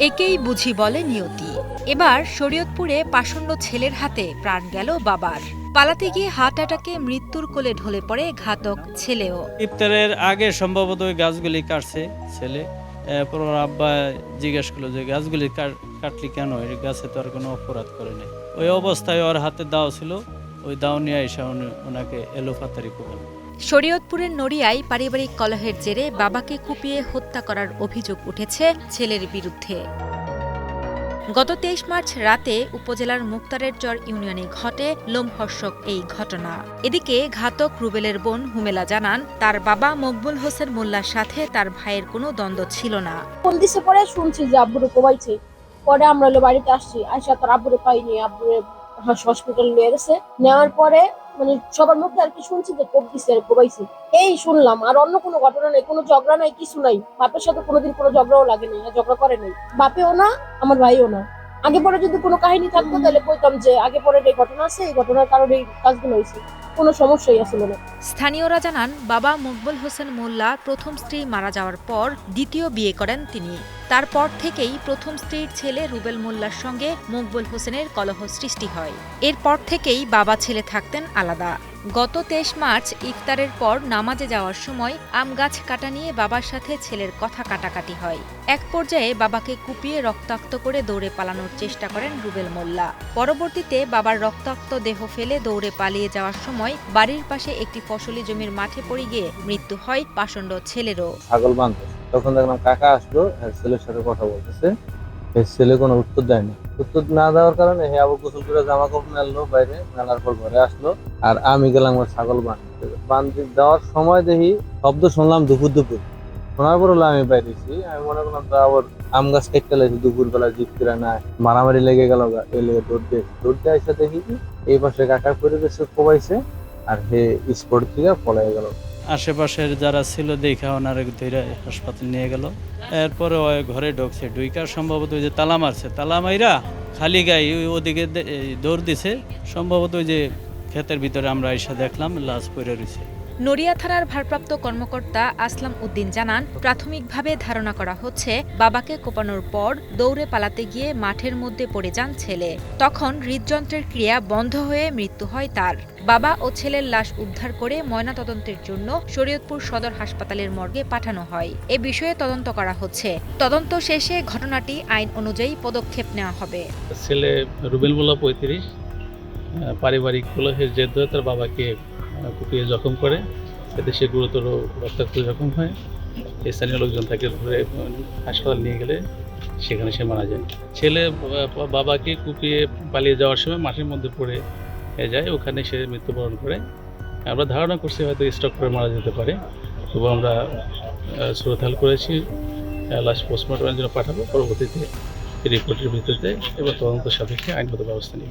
একেই বুঝি বলে নিয়তি। এবার শরীয়তপুরে পাষণ্ড ছেলের হাতে প্রাণ গেল বাবার। পালাতে গিয়ে হার্ট অ্যাটাকে মৃত্যুর কোলে ঢলে পড়ে ঘাতক ছেলেও। ইফতারের আগে সম্ভবত ওই গাছগুলি কাটছে ছেলে। এরপর আব্বা জিজ্ঞেস করল যে, গাছগুলি কাট- কাটলি কেন? এই গাছে তো আর কোনো অপরাধ করে নাই। ওই অবস্থায় ওর হাতে দাও ছিল। ওই দাও নিয়ে এসে উনি ওনাকে এলোফাতারি করলেন শরীয়তপুরের নড়িয়ায় পারিবারিক কলহের জেরে বাবাকে কুপিয়ে হত্যা করার অভিযোগ উঠেছে ছেলের বিরুদ্ধে। গত তেইশ মার্চ রাতে উপজেলার মুক্তারের চর ইউনিয়নে ঘটে লোমহর্ষক এই ঘটনা। এদিকে ঘাতক রুবেলের বোন হুমেলা জানান, তার বাবা মকবুল হোসেন মোল্লার সাথে তার ভাইয়ের কোনো দ্বন্দ্ব ছিল না। পরে শুনছি যে আব্বুরে কোবাইছে। পরে আমরা বাড়িতে আসছি, আইসা তোর আব্বুরে পাইনি, আব্বুরে হসপিটাল নিয়ে গেছে। নেওয়ার পরে মানে সবার মুখে আর কি শুনছি যে কোপ দিছে, আর কোবাইছে এই শুনলাম, আর অন্য কোনো ঘটনা নাই, কোনো ঝগড়া নাই, কিছু নাই। বাপের সাথে কোনোদিন কোনো ঝগড়াও লাগে নাই ঝগড়া করে নাই। বাপেও না, আমার ভাইও না। আগে পরে যদি কোনো কাহিনী থাকতো, তাহলে কইতাম যে আগে পরে এই ঘটনা আছে, এই ঘটনার কারণে এই কাজগুলো হয়েছে। কোনো সমস্যাই আসলে না। স্থানীয়রা জানান, বাবা মকবুল হোসেন মোল্লা প্রথম স্ত্রী মারা যাওয়ার পর দ্বিতীয় বিয়ে করেন তিনি। তারপর থেকেই প্রথম স্ত্রীর ছেলে রুবেল মোল্লার সঙ্গে মকবুল হোসেনের কলহ সৃষ্টি হয়। এরপর থেকেই বাবা ছেলে থাকতেন আলাদা। গত তেইশ মার্চ ইফতারের পর নামাজে যাওয়ার সময় আম গাছ কাটা নিয়ে বাবার সাথে ছেলের কথা কাটাকাটি হয়। এক পর্যায়ে বাবাকে কুপিয়ে রক্তাক্ত করে দৌড়ে পালানোর চেষ্টা করেন রুবেল মোল্লা। পরবর্তীতে বাবার রক্তাক্ত দেহ ফেলে দৌড়ে পালিয়ে যাওয়ার সময় বাড়ির পাশে একটি ফসলি জমির মাঠে পড়ে গিয়ে মৃত্যু হয় পাষণ্ড ছেলেরও। ছাগল তখন দেখলাম কাকা আসলো ছেলের সাথে কথা বলতেছে। ছেলে কোনো উত্তর দেয়নি। উত্তর না দেওয়ার কারণে হে আবু গোসল করে জামা কাপড় নাড়লো বাইরে নালার পর ঘরে আসলো। আর আমি গেলাম ওর ছাগল বাঁধতে। বাঁধতে দেওয়ার সময় দেখি শব্দ শুনলাম দুপুর দুপুর। শোনার পর হলো আমি বাইরেছি আমি মনে করলাম তো আবার আম গাছ কেটে লাগছে দুপুর বেলা জিপ করে না মারামারি লেগে গেল দৌড় দিয়ে। দৌড় দিয়ে দেখি এই পাশে কাকার পরিবেশে কোবাইছে, আর হে স্পোর্ট থেকে পলাই গেল। আশেপাশের যারা ছিল দেখা ওনার ধরে হাসপাতাল নিয়ে গেল। এরপরে ওই ঘরে ঢুকছে। ডুইকার সম্ভবত ওই যে তালা মারছে। তালা মাইরা খালি গায়ে ওদিকে দৌড় দিছে। সম্ভবত ওই যে ক্ষেতের ভিতরে আমরা এসে দেখলাম, লাশ পড়ে রয়েছে। নড়িয়া থানার ভারপ্রাপ্ত কর্মকর্তা আসলাম উদ্দিন জানান, প্রাথমিকভাবে ধারণা করা হচ্ছে, বাবাকে কোপানোর পর দৌড়ে পালাতে গিয়ে মাঠের মধ্যে পড়ে যান ছেলে। তখন হৃদযন্ত্রের ক্রিয়া বন্ধ হয়ে মৃত্যু হয় তার। বাবা ও ছেলের লাশ উদ্ধার করে ময়নাতদন্তের জন্য শরীয়তপুর সদর হাসপাতালের মর্গে পাঠানো হয়। এ বিষয়ে তদন্ত করা হচ্ছে। তদন্ত শেষে ঘটনাটি আইন অনুযায়ী পদক্ষেপ নেওয়া হবে। ছেলে রুবেল মোল্লা পঁয়ত্রিশ পারিবারিক কলহের জের তার বাবাকে কুপিয়ে জখম করে, এতে সে গুরুতর রক্তাক্ত জখম হয় স্থানীয় লোকজন তাকে ধরে হাসপাতাল নিয়ে গেলে সেখানে সে মারা যায়। ছেলে বাবাকে কুপিয়ে পালিয়ে যাওয়ার সময় মাঠের মধ্যে পড়ে যায়, ওখানে সে মৃত্যুবরণ করে। আমরা ধারণা করছি হয়তো স্টক করে মারা যেতে পারে। তবু আমরা সুরতাল করেছি লাশ পোস্টমর্টমের জন্য পাঠাবো, পরবর্তীতে রিপোর্টের ভিত্তিতে এবং তদন্ত সাপেক্ষে আইনগত ব্যবস্থা নিই